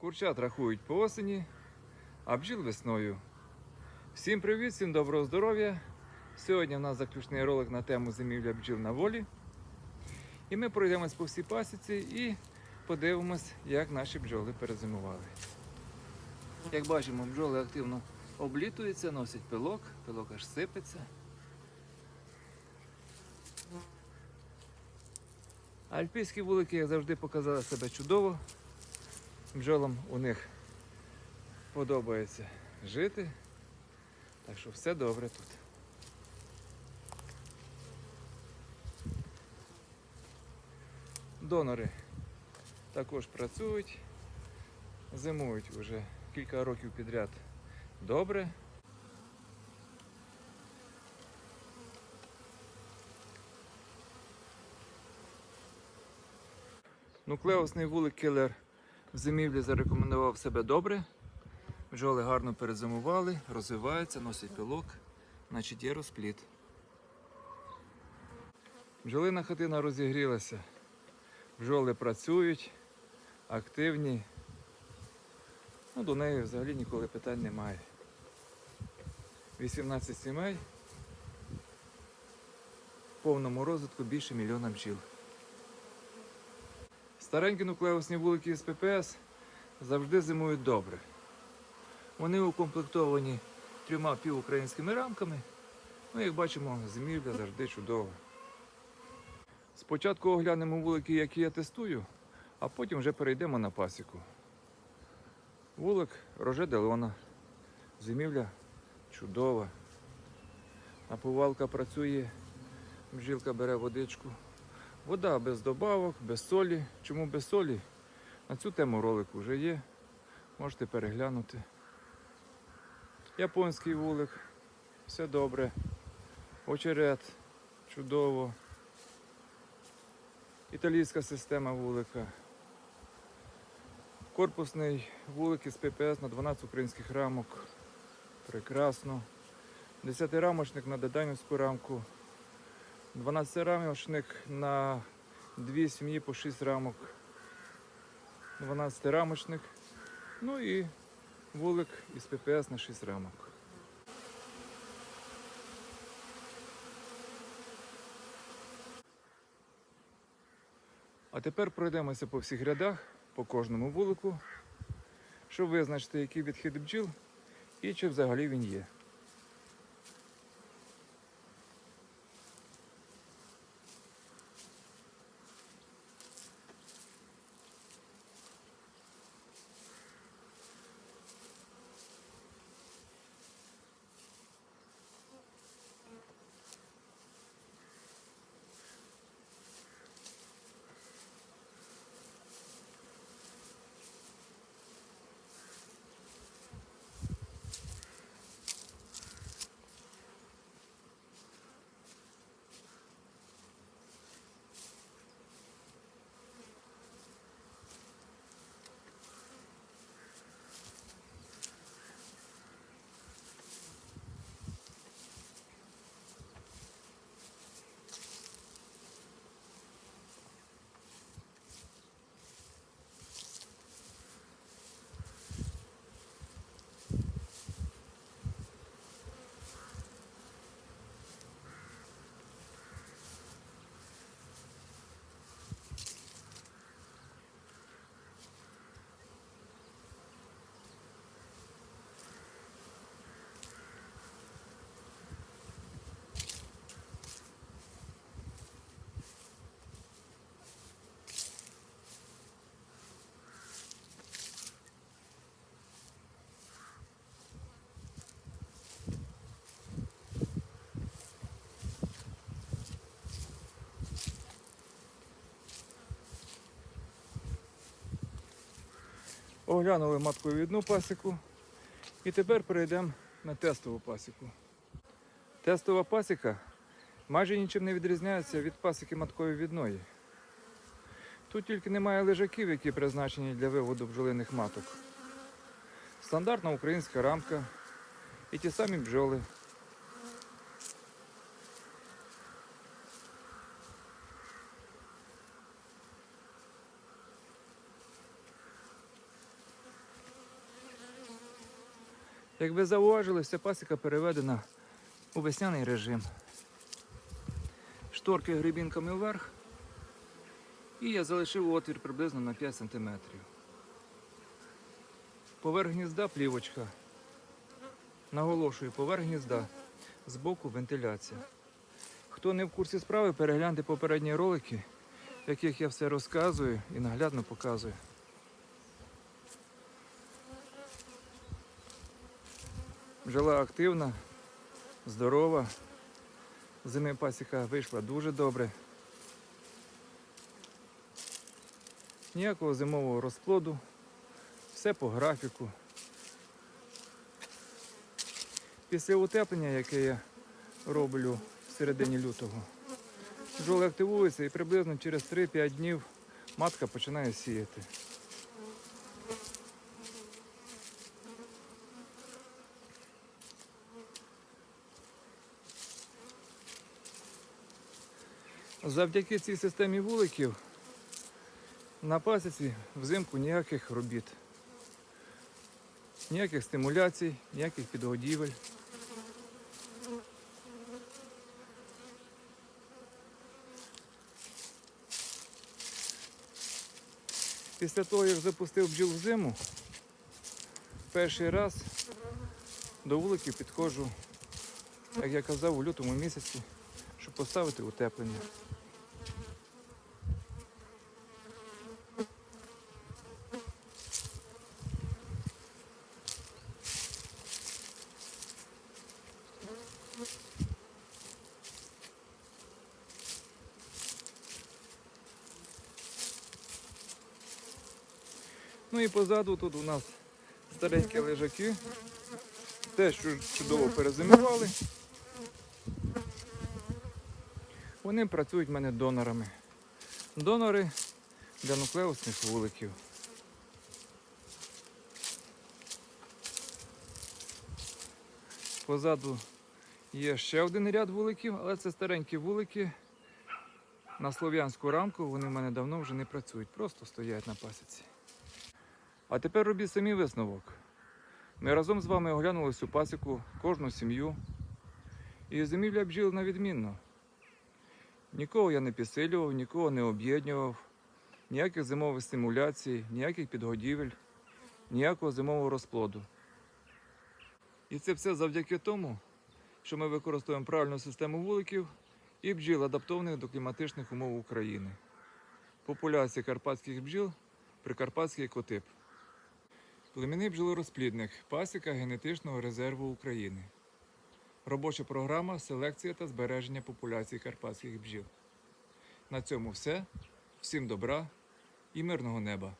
Курчат рахують по осені, а бджіл весною. Всім привіт, всім доброго здоров'я. Сьогодні у нас заключний ролик на тему зимівля бджіл на волі. І ми пройдемось по всій пасіці і подивимось, як наші бджоли перезимували. Як бачимо, бджоли активно облітуються, носять пилок, пилок аж сипеться. Альпійські вулики, як завжди, показали себе чудово. Бджолам у них подобається жити. Так що все добре тут. Донори також працюють, зимують вже кілька років підряд добре. Нуклеусний вулик кілер в зимівлі зарекомендував себе добре. Бджоли гарно перезимували, розвиваються, носять пилок, значить є розплід. Бджолина хатина розігрілася. Бджоли працюють, активні. Ну, до неї взагалі ніколи питань немає. 18 сімей. В повному розвитку більше мільйона бджіл. Старенькі нуклеусні вулики з ППС завжди зимують добре. Вони укомплектовані трьома півукраїнськими рамками. Ну, як бачимо, зимівля завжди чудова. Спочатку оглянемо вулики, які я тестую, а потім вже перейдемо на пасіку. Вулик Роже Делона. Зимівля чудова. Наповалка працює, бжілка бере водичку. Вода без добавок, без солі. Чому без солі? На цю тему ролик вже є. Можете переглянути. Японський вулик. Все добре. Очерет. Чудово. Італійська система вулика. Корпусний вулик із ППС на 12 українських рамок. Прекрасно. 10-рамочник на Деданівську рамку. 12-рамочник на дві сім'ї по 6 рамок. 12-рамочник. Ну і вулик із ППС на 6 рамок. А тепер пройдемося по всіх рядах, по кожному вулику, щоб визначити, який відхід бджіл і чи взагалі він є. Оглянули матковідну пасіку. І тепер перейдемо на тестову пасіку. Тестова пасіка майже нічим не відрізняється від пасіки маткові відної. Тут тільки немає лежаків, які призначені для виводу бджолиних маток. Стандартна українська рамка і ті самі бджоли. Як ви зауважили, вся пасіка переведена у весняний режим. Шторки грибінками вверх. І я залишив отвір приблизно на 5 см. Поверх гнізда плівочка. Наголошую, поверх гнізда. Збоку вентиляція. Хто не в курсі справи, перегляньте попередні ролики, в яких я все розказую і наглядно показую. Бджола активна, здорова. Зими пасіка вийшла дуже добре. Ніякого зимового розплоду, все по графіку. Після утеплення, яке я роблю в середині лютого, бджоли активуються і приблизно через 3-5 днів матка починає сіяти. Завдяки цій системі вуликів на пасіці взимку ніяких робіт, ніяких стимуляцій, ніяких підгодівель. Після того, як запустив бджіл в зиму, перший раз до вуликів підходжу, як я казав, у лютому місяці, щоб поставити утеплення. Ну і позаду тут у нас старенькі лежаки. Теж чу- чудово перезимували. Вони працюють в мене донорами. Донори для нуклеусних вуликів. Позаду є ще один ряд вуликів, але це старенькі вулики. На слов'янську рамку вони в мене давно вже не працюють, просто стоять на пасіці. А тепер робіть самі висновок. Ми разом з вами оглянули всю пасіку, кожну сім'ю. І зимівля бджіл на відмінно. Нікого я не підсилював, нікого не об'єднував, ніяких зимових стимуляцій, ніяких підгодівель, ніякого зимового розплоду. І це все завдяки тому, що ми використовуємо правильну систему вуликів і бджіл, адаптованих до кліматичних умов України. Популяція карпатських бджіл прикарпатський екотип. Племінний бджолорозплідник пасіка генетичного резерву України. Робоча програма селекція та збереження популяції карпатських бджіл. На цьому все. Всім добра і мирного неба!